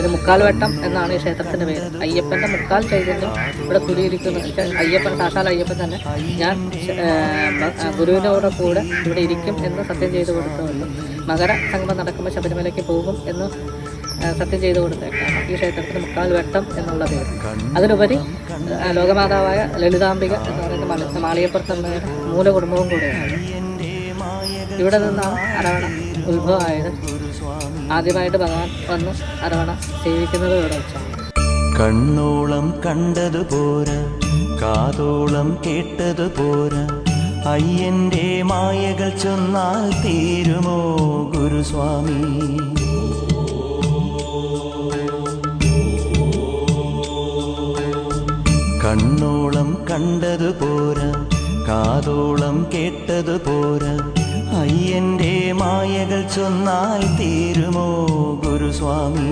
ഇത് മുക്കാൽവട്ടം എന്നാണ് ഈ ക്ഷേത്രത്തിന്റെ പേര്. അയ്യപ്പന്റെ മുക്കാൽ ചൈതന്യം ഇവിടെ കുടിയിരിക്കുന്നു. അയ്യപ്പൻ സാക്ഷാൽ അയ്യപ്പൻ തന്നെ ഞാൻ ഗുരുവിനോടെ കൂടെ ഇവിടെ ഇരിക്കും എന്ന് സത്യം ചെയ്തു കൊടുത്തുള്ളൂ മകര സംഗമം നടക്കുമ്പോൾ ശബരിമലയ്ക്ക് പോകും എന്ന് സത്യം ചെയ്തു കൊടുത്തേക്കാണ് ഈ ക്ഷേത്രത്തിന് മുക്കാൽ വട്ടം എന്നുള്ള പേര്. അതിലുപരി ലോകമാതാവായ ലളിതാംബിക എന്ന് പറയുന്ന മല മാളിയപ്പുറത്തമ്മയുടെ മൂലകുടുംബവും കൂടെയാണ്. ഇവിടെ നിന്നാണ് അരവണ ഉത്ഭവമായത്. ആദ്യമായിട്ട് ഭഗവാൻ വന്ന് അരവണ സേവിക്കുന്നത് ഇവിടെ വെച്ചാണ്. കണ്ണോളം കണ്ടതു പോരാ കാതോളം കേട്ടത് പോരാ. അയ്യന്റെ മായകൾ ചൊന്നാൽ തീരുമോ ഗുരുസ്വാമി കണ്ണോളം കണ്ടതു പോരാ കാതോളം കേട്ടത് പോരാ. ചൊന്നാൽ തീരുമോ ഗുരുസ്വാമി?